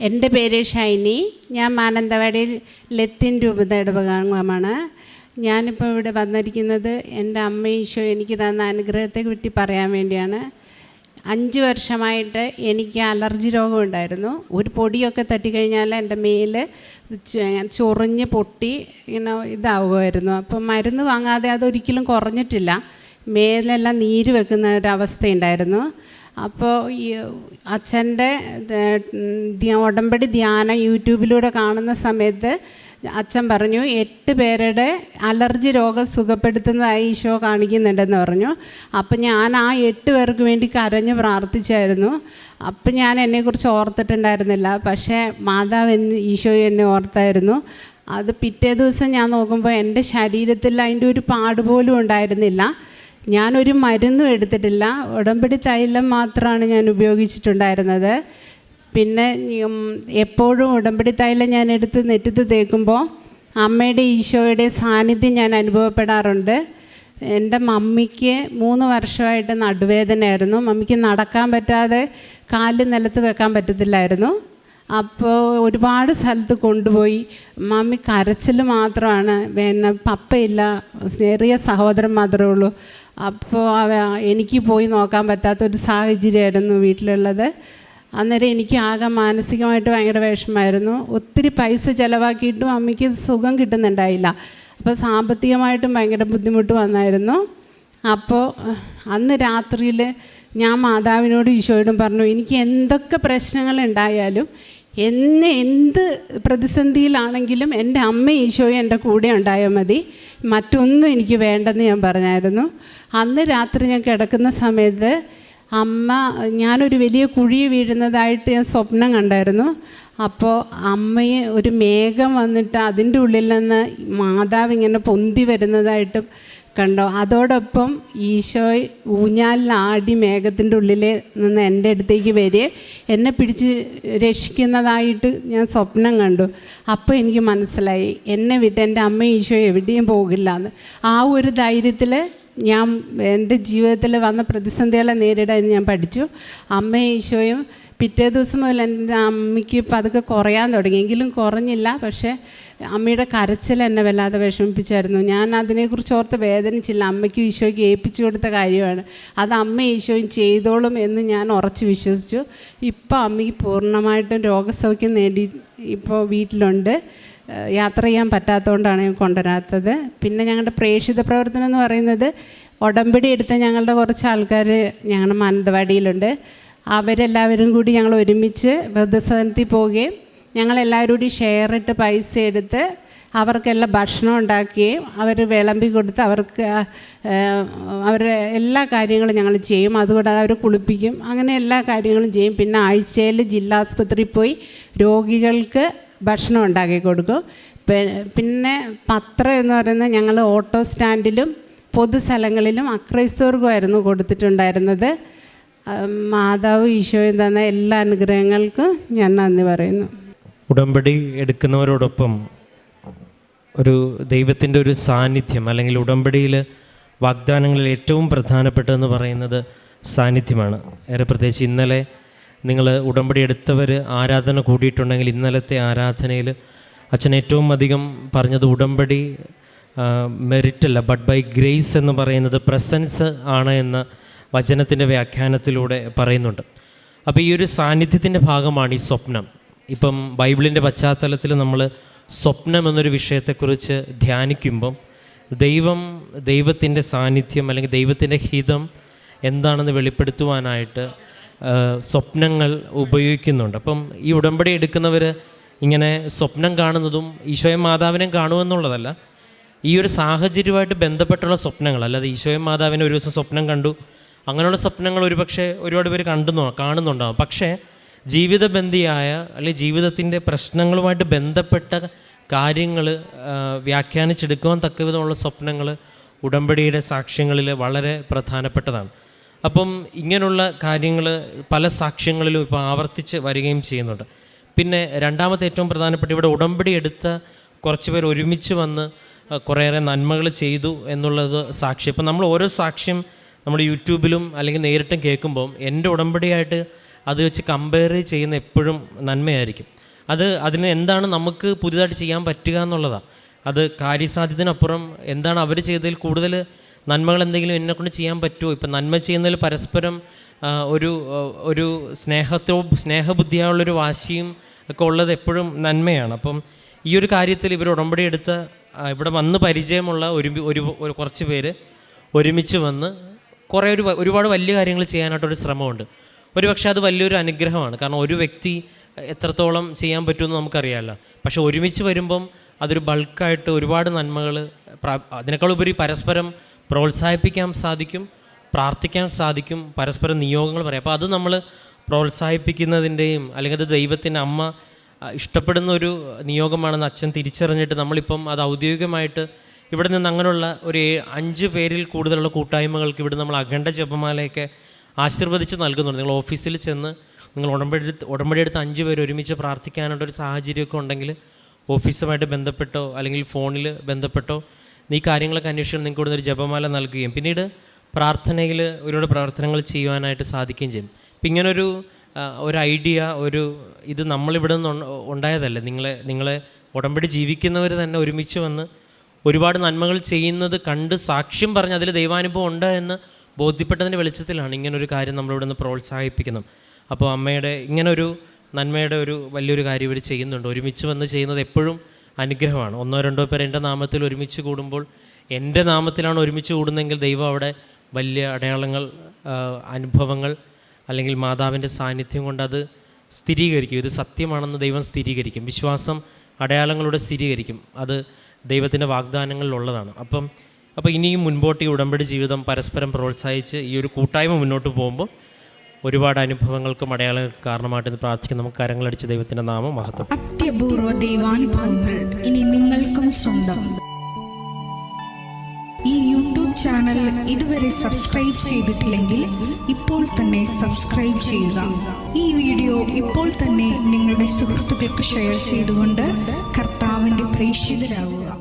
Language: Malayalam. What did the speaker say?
എന്റെ പേര് ഷൈനി. ഞാൻ മാനന്തവാടിയിൽ ലത്തിൻ രൂപത ഇടവകാംഗമാണ് ഞാനിപ്പോൾ ഇവിടെ വന്നിരിക്കുന്നത് എന്റെ അമ്മ ഈശോ എനിക്ക് തന്ന അനുഗ്രഹത്തെ പറ്റി പറയാൻ വേണ്ടിയാണ്. അഞ്ച് വർഷമായിട്ട് എനിക്ക് അലർജി രോഗം ഉണ്ടായിരുന്നു. ഒരു പൊടിയൊക്കെ തട്ടിക്കഴിഞ്ഞാൽ എന്റെ മേൽ ചൊറിഞ്ഞ് പൊട്ടി ഇങ്ങനെ ഇതാവുമായിരുന്നു. അപ്പം മരുന്ന് വാങ്ങാതെ അതൊരിക്കലും കുറഞ്ഞിട്ടില്ല. മേലെല്ലാം നീര് വെക്കുന്ന ഒരവസ്ഥയുണ്ടായിരുന്നു അപ്പോൾ ഈ അച്ഛന്റെ ഉടമ്പടി ധ്യാനം യൂട്യൂബിലൂടെ കാണുന്ന സമയത്ത് അച്ഛൻ പറഞ്ഞു എട്ട് പേരുടെ അലർജി രോഗം സുഖപ്പെടുത്തുന്നതായി ഈശോ കാണിക്കുന്നുണ്ടെന്ന് പറഞ്ഞു. അപ്പം ഞാൻ ആ എട്ട് പേർക്ക് വേണ്ടി കരഞ്ഞ് പ്രാർത്ഥിച്ചായിരുന്നു. അപ്പം ഞാൻ എന്നെക്കുറിച്ച് ഓർത്തിട്ടുണ്ടായിരുന്നില്ല. പക്ഷേ മാതാവ് എന്ന് ഈശോ എന്നെ ഓർത്തായിരുന്നു. അത് പിറ്റേ ദിവസം ഞാൻ നോക്കുമ്പോൾ എന്റെ ശരീരത്തിൽ അതിന്റെ ഒരു പാടുപോലും ഉണ്ടായിരുന്നില്ല. ഞാനൊരു മരുന്നും എടുത്തിട്ടില്ല. ഉടമ്പടി തൈലം മാത്രമാണ് ഞാൻ ഉപയോഗിച്ചിട്ടുണ്ടായിരുന്നത്. പിന്നെ എപ്പോഴും ഉടമ്പടി തൈലം ഞാൻ എടുത്ത് നെറ്റത്ത് തേക്കുമ്പോൾ അമ്മയുടെ ഈശോയുടെ സാന്നിധ്യം ഞാൻ അനുഭവപ്പെടാറുണ്ട്. എന്റെ മമ്മിക്ക് മൂന്ന് വർഷമായിട്ട് നടുവേദനയായിരുന്നു. മമ്മിക്ക് നടക്കാൻ പറ്റാതെ കാൽ നിലത്ത് വെക്കാൻ പറ്റത്തില്ലായിരുന്നു. അപ്പോൾ ഒരുപാട് സ്ഥലത്ത് കൊണ്ടുപോയി. മമ്മി കരച്ചിൽ മാത്രമാണ്. പിന്നെ പപ്പയില്ല ചെറിയ സഹോദരൻ മാത്രമേ ഉള്ളൂ. അപ്പോൾ എനിക്ക് പോയി നോക്കാൻ പറ്റാത്തൊരു സാഹചര്യമായിരുന്നു വീട്ടിലുള്ളത്. അന്നേരം എനിക്ക് ആകെ മാനസികമായിട്ട് ഭയങ്കര വിഷമമായിരുന്നു. ഒത്തിരി പൈസ ചിലവാക്കിയിട്ടും അമ്മയ്ക്ക് സുഖം കിട്ടുന്നുണ്ടായില്ല. അപ്പോൾ സാമ്പത്തികമായിട്ടും ഭയങ്കര ബുദ്ധിമുട്ട് വന്നായിരുന്നു. അപ്പോൾ അന്ന് രാത്രിയിൽ ഞാൻ മാതാവിനോടും ഈശോയോടും പറഞ്ഞു എനിക്ക് എന്തൊക്കെ പ്രശ്നങ്ങൾ ഉണ്ടായാലും എന്നെ എന്ത് പ്രതിസന്ധിയിലാണെങ്കിലും എന്റെ അമ്മ ഈശോയും എന്റെ കൂടെ ഉണ്ടായാൽ മതി. മറ്റൊന്നും എനിക്ക് വേണ്ടെന്ന് ഞാൻ പറഞ്ഞായിരുന്നു. അന്ന് രാത്രി ഞാൻ കിടക്കുന്ന സമയത്ത് അമ്മ ഞാനൊരു വലിയ കുഴി വീഴുന്നതായിട്ട് ഞാൻ സ്വപ്നം കണ്ടായിരുന്നു. അപ്പോൾ അമ്മയെ ഒരു മേഘം വന്നിട്ട് അതിന്റെ ഉള്ളിൽ നിന്ന് മാതാവ് ഇങ്ങനെ പൊന്തി വരുന്നതായിട്ടും കണ്ടോ? അതോടൊപ്പം ഈശോ ഊഞ്ഞാലിനാടി മേഘത്തിന്റെ ഉള്ളിൽ നിന്ന് എന്റെ അടുത്തേക്ക് വരെ എന്നെ പിടിച്ച് രക്ഷിക്കുന്നതായിട്ട് ഞാൻ സ്വപ്നം കണ്ടു. അപ്പോൾ എനിക്ക് മനസ്സിലായി. എന്നെ വിട്ട് എന്റെ അമ്മ ഈശോ എവിടെയും പോകില്ല എന്ന് ആ ഒരു ധൈര്യത്തിൽ ഞാൻ എന്റെ ജീവിതത്തിൽ വന്ന പ്രതിസന്ധികളെ നേരിടാൻ ഞാൻ പഠിച്ചു. അമ്മയും ഈശോയും പിറ്റേ ദിവസം മുതൽ എന്റെ അമ്മയ്ക്ക് പതുക്കെ കുറയാൻ തുടങ്ങി. എങ്കിലും കുറഞ്ഞില്ല. പക്ഷേ അമ്മയുടെ കരച്ചിൽ എന്നെ വല്ലാതെ വിഷമിപ്പിച്ചായിരുന്നു. ഞാൻ അതിനെക്കുറിച്ച് ഓർത്ത് വേദനിച്ചില്ല. അമ്മയ്ക്കും ഈശോയ്ക്ക് ഏൽപ്പിച്ചു കൊടുത്ത കാര്യമാണ്. അത് അമ്മ ഈശോയും ചെയ്തോളും എന്ന് ഞാൻ ഉറച്ച് വിശ്വസിച്ചു. ഇപ്പോൾ അമ്മയ്ക്ക് പൂർണമായിട്ടും രോഗസൗഖ്യം നേടി ഇപ്പോൾ വീട്ടിലുണ്ട്. യാത്ര ചെയ്യാൻ പറ്റാത്തതുകൊണ്ടാണ് കൊണ്ടുവരാത്തത്. പിന്നെ ഞങ്ങളുടെ പ്രേക്ഷിത പ്രവർത്തനം എന്ന് പറയുന്നത് ഉടമ്പടി എടുത്ത ഞങ്ങളുടെ കുറച്ച് ആൾക്കാർ ഞങ്ങളുടെ മാനന്തവാടിയിലുണ്ട്. അവരെല്ലാവരും കൂടി ഞങ്ങൾ ഒരുമിച്ച് വൃദ്ധസദനത്തിൽ പോവുകയും ഞങ്ങളെല്ലാവരും കൂടി ഷെയർ ഇട്ട് പൈസ എടുത്ത് അവർക്കെല്ലാം ഭക്ഷണം ഉണ്ടാക്കുകയും അവർ വിളമ്പി കൊടുത്ത് അവർക്ക് അവരുടെ എല്ലാ കാര്യങ്ങളും ഞങ്ങൾ ചെയ്യും. അതുകൂടാതെ അവർ കുളിപ്പിക്കും. അങ്ങനെ എല്ലാ കാര്യങ്ങളും ചെയ്യും. പിന്നെ ആഴ്ചയിൽ ജില്ലാ ആസ്പത്രിയിൽ പോയി രോഗികൾക്ക് ഭക്ഷണം ഉണ്ടാക്കി കൊടുക്കും. പിന്നെ പത്രം എന്ന് പറയുന്നത് ഞങ്ങൾ ഓട്ടോ സ്റ്റാൻഡിലും പൊതുസ്ഥലങ്ങളിലും അക്രൈസ്തവർക്കുമായിരുന്നു കൊടുത്തിട്ടുണ്ടായിരുന്നത്. മാതാവ് ഈശോയും തന്ന എല്ലാ അനുഗ്രഹങ്ങൾക്കും ഞാൻ നന്ദി പറയുന്നു. ഉടമ്പടി എടുക്കുന്നവരോടൊപ്പം ഒരു ദൈവത്തിന്റെ ഒരു സാന്നിധ്യം അല്ലെങ്കിൽ ഉടമ്പടിയിൽ വാഗ്ദാനങ്ങളിൽ ഏറ്റവും പ്രധാനപ്പെട്ടതെന്ന് പറയുന്നത് സാന്നിധ്യമാണ്. ഏറെ പ്രത്യേകിച്ച് ഇന്നലെ നിങ്ങൾ ഉടമ്പടി എടുത്തവർ ആരാധന കൂടിയിട്ടുണ്ടെങ്കിൽ ഇന്നലത്തെ ആരാധനയിൽ അച്ഛൻ ഏറ്റവും അധികം പറഞ്ഞത് ഉടമ്പടി മെറിറ്റല്ല ബട്ട് ബൈ ഗ്രേസ് എന്ന് പറയുന്നത് പ്രസൻസ് ആണ് എന്ന് വചനത്തിന്റെ വ്യാഖ്യാനത്തിലൂടെ പറയുന്നുണ്ട്. അപ്പോൾ ഈ ഒരു സാന്നിധ്യത്തിന്റെ ഭാഗമാണ് ഈ സ്വപ്നം. ഇപ്പം ബൈബിളിന്റെ പശ്ചാത്തലത്തിൽ നമ്മൾ സ്വപ്നം എന്നൊരു വിഷയത്തെക്കുറിച്ച് ധ്യാനിക്കുമ്പം ദൈവം ദൈവത്തിന്റെ സാന്നിധ്യം അല്ലെങ്കിൽ ദൈവത്തിന്റെ ഹിതം എന്താണെന്ന് വെളിപ്പെടുത്തുവാനായിട്ട് സ്വപ്നങ്ങൾ ഉപയോഗിക്കുന്നുണ്ട്. അപ്പം ഈ ഉടമ്പടി എടുക്കുന്നവർ ഇങ്ങനെ സ്വപ്നം കാണുന്നതും ഈശോയും മാതാവിനെയും കാണുമെന്നുള്ളതല്ല ഈ ഒരു സാഹചര്യമായിട്ട് ബന്ധപ്പെട്ടുള്ള സ്വപ്നങ്ങൾ. അല്ലാതെ ഈശോയും മാതാവിനെ ഒരു ദിവസം സ്വപ്നം കണ്ടു. അങ്ങനെയുള്ള സ്വപ്നങ്ങൾ ഒരുപക്ഷെ ഒരുപാട് പേര് കണ്ടു കാണുന്നുണ്ടാവും. പക്ഷേ ജീവിതബന്ധിയായ അല്ലെങ്കിൽ ജീവിതത്തിന്റെ പ്രശ്നങ്ങളുമായിട്ട് ബന്ധപ്പെട്ട കാര്യങ്ങൾ വ്യാഖ്യാനിച്ചെടുക്കുവാൻ തക്കവിധമുള്ള സ്വപ്നങ്ങൾ ഉടമ്പടിയുടെ സാക്ഷ്യങ്ങളിൽ വളരെ പ്രധാനപ്പെട്ടതാണ്. അപ്പം ഇങ്ങനെയുള്ള കാര്യങ്ങൾ പല സാക്ഷ്യങ്ങളിലും ഇപ്പോൾ ആവർത്തിച്ച് വരികയും ചെയ്യുന്നുണ്ട്. പിന്നെ രണ്ടാമത്തെ ഏറ്റവും പ്രധാനപ്പെട്ട ഇവിടെ ഉടമ്പടി എടുത്ത കുറച്ച് പേർ ഒരുമിച്ച് വന്ന് കുറേയേറെ നന്മകൾ ചെയ്തു എന്നുള്ളത് സാക്ഷ്യം. ഇപ്പം നമ്മൾ ഓരോ സാക്ഷ്യം നമ്മൾ യൂട്യൂബിലും അല്ലെങ്കിൽ നേരിട്ടും കേൾക്കുമ്പം എന്റെ ഉടമ്പടിയായിട്ട് അത് വെച്ച് കമ്പയർ ചെയ്യുന്ന എപ്പോഴും നന്മയായിരിക്കും. അത് അതിന് എന്താണ് നമുക്ക് പുതിയതായിട്ട് ചെയ്യാൻ പറ്റുക എന്നുള്ളതാണ് അത് കാര്യസാധ്യത്തിനപ്പുറം എന്താണ് അവർ ചെയ്തതിൽ കൂടുതൽ നന്മകൾ എന്തെങ്കിലും എന്നെക്കൊണ്ട് ചെയ്യാൻ പറ്റുമോ? ഇപ്പം നന്മ ചെയ്യുന്നതിൽ പരസ്പരം ഒരു ഒരു സ്നേഹത്തോ സ്നേഹബുദ്ധിയായുള്ളൊരു വാശിയും ഒക്കെ ഉള്ളത് എപ്പോഴും നന്മയാണ്. അപ്പം ഈ ഒരു കാര്യത്തിൽ ഇവർ ഉടമ്പടി എടുത്ത ഇവിടെ വന്ന് പരിചയമുള്ള ഒരു ഒരു കുറച്ച് പേര് ഒരുമിച്ച് വന്ന് കുറേ ഒരു ഒരുപാട് വലിയ കാര്യങ്ങൾ ചെയ്യാനായിട്ടൊരു ശ്രമമുണ്ട്. ഒരുപക്ഷെ അത് വലിയൊരു അനുഗ്രഹമാണ്. കാരണം ഒരു വ്യക്തി എത്രത്തോളം ചെയ്യാൻ പറ്റുമെന്ന് നമുക്കറിയാമല്ലോ. പക്ഷേ ഒരുമിച്ച് വരുമ്പം അതൊരു ബൾക്കായിട്ട് ഒരുപാട് നന്മകൾ അതിനേക്കാൾ ഉപരി പരസ്പരം പ്രോത്സാഹിപ്പിക്കാൻ സാധിക്കും പ്രാർത്ഥിക്കാൻ സാധിക്കും പരസ്പരം നിയോഗങ്ങൾ പറയാം. അപ്പോൾ അത് നമ്മൾ പ്രോത്സാഹിപ്പിക്കുന്നതിന്റെയും അല്ലെങ്കിൽ അത് ദൈവത്തിന്റെ അമ്മ ഇഷ്ടപ്പെടുന്ന ഒരു നിയോഗമാണെന്ന് അച്ഛൻ തിരിച്ചറിഞ്ഞിട്ട് നമ്മളിപ്പം അത് ഔദ്യോഗികമായിട്ട് ഇവിടെ നിന്ന് അങ്ങനെയുള്ള ഒരു അഞ്ച് പേരിൽ കൂടുതലുള്ള കൂട്ടായ്മകൾക്ക് ഇവിടെ നമ്മൾ അഖണ്ഡ ജപമാലയൊക്കെ ആശീർവദിച്ച് നൽകുന്നുണ്ട്. നിങ്ങൾ ഓഫീസിൽ ചെന്ന് നിങ്ങൾ ഉടമ്പടി ഉടമ്പടി എടുത്ത് അഞ്ച് പേര് ഒരുമിച്ച് പ്രാർത്ഥിക്കാനുള്ള ഒരു സാഹചര്യമൊക്കെ ഉണ്ടെങ്കിൽ ഓഫീസുമായിട്ട് ബന്ധപ്പെട്ടോ അല്ലെങ്കിൽ ഫോണിൽ ബന്ധപ്പെട്ടോ ഈ കാര്യങ്ങളൊക്കെ അന്വേഷിച്ച് നിങ്ങൾക്ക് ഇവിടുന്ന് ഒരു ജപമാല നൽകുകയും പിന്നീട് പ്രാർത്ഥനയിൽ ഒരുപാട് പ്രവർത്തനങ്ങൾ ചെയ്യുവാനായിട്ട് സാധിക്കുകയും ചെയ്യും. ഇപ്പം ഇങ്ങനൊരു ഒരു ഐഡിയ ഒരു ഇത് നമ്മളിവിടെ നിന്ന് ഉണ്ടായതല്ല? നിങ്ങളെ നിങ്ങളെ ഉടമ്പടി ജീവിക്കുന്നവർ തന്നെ ഒരുമിച്ച് വന്ന് ഒരുപാട് നന്മകൾ ചെയ്യുന്നത് കണ്ട് സാക്ഷ്യം പറഞ്ഞ് അതിൽ ദൈവാനുഭവം ഉണ്ട് എന്ന് ബോധ്യപ്പെട്ടതിന്റെ വെളിച്ചത്തിലാണ് ഇങ്ങനൊരു കാര്യം നമ്മളിവിടെ നിന്ന് പ്രോത്സാഹിപ്പിക്കുന്നത്. അപ്പോൾ അമ്മയുടെ ഇങ്ങനൊരു നന്മയുടെ ഒരു വലിയൊരു കാര്യം ഇവർ ചെയ്യുന്നുണ്ട്. ഒരുമിച്ച് വന്ന് ചെയ്യുന്നത് എപ്പോഴും അനുഗ്രഹമാണ്. ഒന്നോ രണ്ടോ പേർ എന്റെ നാമത്തിൽ ഒരുമിച്ച് കൂടുമ്പോൾ എന്റെ നാമത്തിലാണ് ഒരുമിച്ച് കൂടുന്നതെങ്കിൽ ദൈവം അവിടെ വലിയ അടയാളങ്ങൾ അനുഭവങ്ങൾ അല്ലെങ്കിൽ മാതാവിന്റെ സാന്നിധ്യം കൊണ്ട് അത് സ്ഥിരീകരിക്കും. ഇത് സത്യമാണെന്ന് ദൈവം സ്ഥിരീകരിക്കും. വിശ്വാസം അടയാളങ്ങളുടെ സ്ഥിരീകരിക്കും. അത് ദൈവത്തിന്റെ വാഗ്ദാനങ്ങളിലുള്ളതാണ്. അപ്പം അപ്പോൾ ഇനിയും മുൻപോട്ട് ഈ ഉടമ്പടി ജീവിതം പരസ്പരം പ്രോത്സാഹിച്ച് ഈ ഒരു കൂട്ടായ്മ മുന്നോട്ട് പോകുമ്പോൾ ഒരുപാട് അനുഭവങ്ങൾക്കും അടയാളങ്ങൾക്കും കാരണമായിട്ട് പ്രാർത്ഥിക്കുന്നു നമുക്ക് കരങ്ങളടിച്ച് ദൈവത്തിന്റെ നാമം മഹത്വം അത്യപൂർവ ദൈവാനുഭവങ്ങൾ ഇനി നിങ്ങൾക്കും സ്വന്തം. ഈ യൂട്യൂബ് ചാനൽ ഇതുവരെ സബ്സ്ക്രൈബ് ചെയ്തിട്ടില്ലെങ്കിൽ ഇപ്പോൾ തന്നെ സബ്സ്ക്രൈബ് ചെയ്യുക. ഈ വീഡിയോ ഇപ്പോൾ തന്നെ നിങ്ങളുടെ സുഹൃത്തുക്കൾക്ക് ഷെയർ ചെയ്തുകൊണ്ട് കർത്താവിന്റെ പ്രേക്ഷിതരാകുക.